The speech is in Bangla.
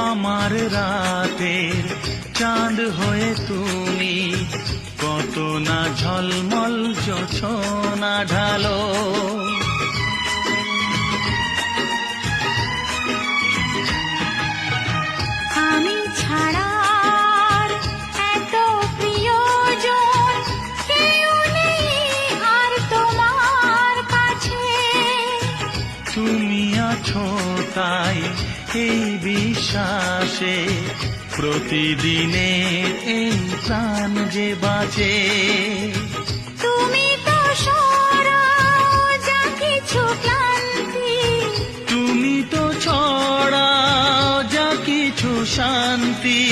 আমার রাতে চাঁদ হয়ে তুমি কত না ঝলমল না ঢালো। তুমি আছো তাই এই বিশ্বাসে প্রতিদিনে এই প্রাণ যে বাঁচে। তুমি তো যা কিছু ক্লান্তি। তুমি তো ছড়াও যা কিছু শান্তি।